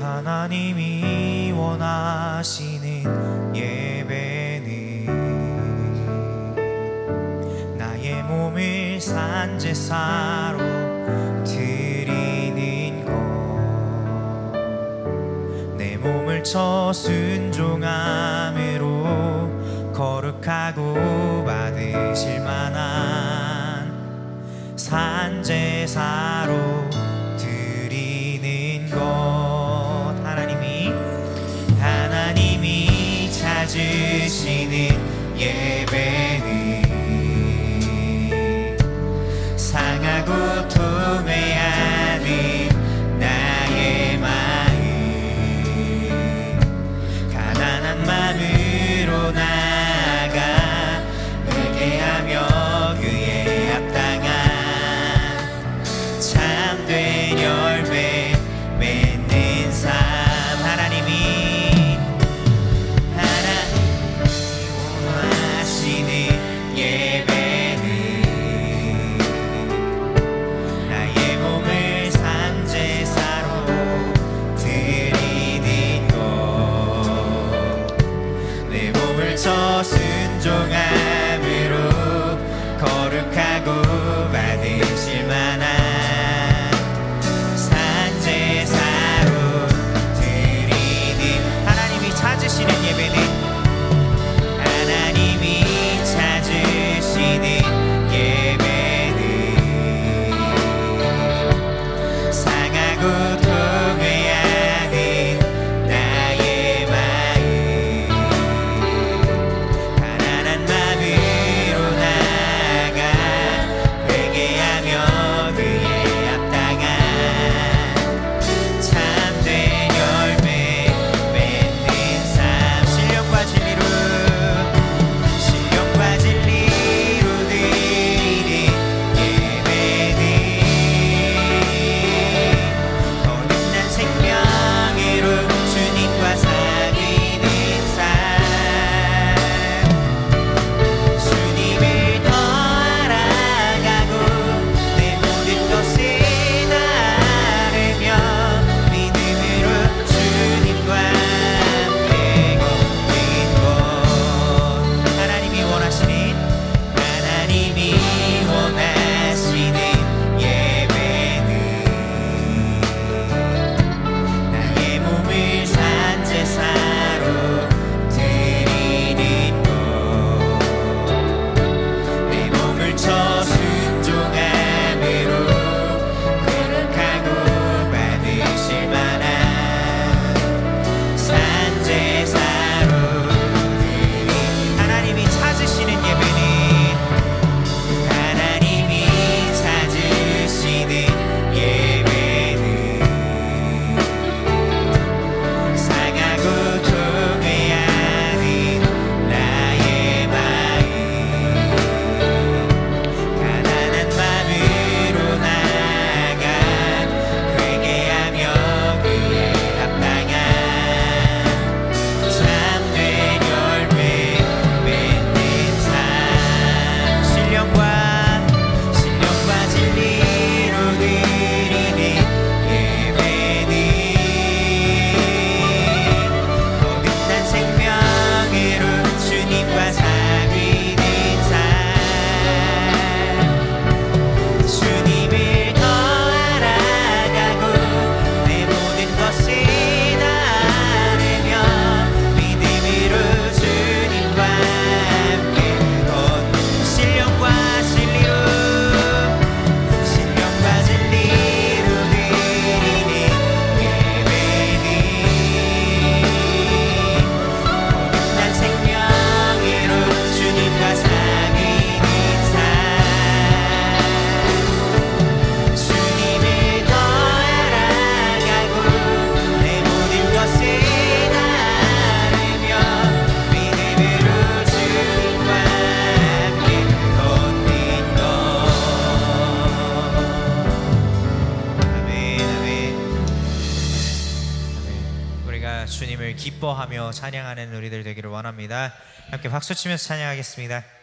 하나님이 원하시는 예배는 나의 몸을 산제사로 드리는 것 내 몸을 쳐 순종함으로 거룩하고 받으실 만한 산제사로 드리는 것. 하나님이 하나님이 찾으시는 예 순종함 기뻐하며 찬양하는 우리들 되기를 원합니다. 함께 박수 치면서 찬양하겠습니다.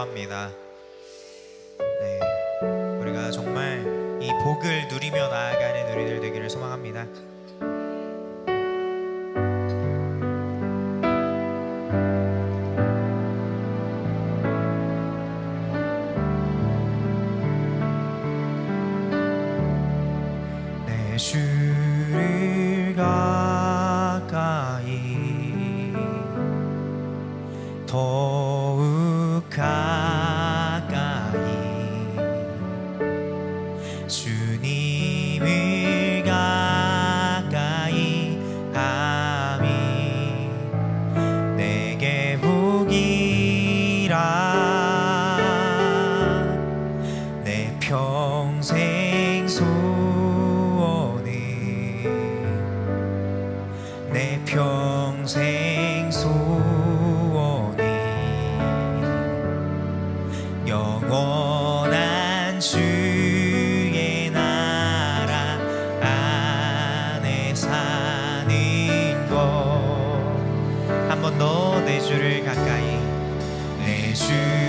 합니다. 내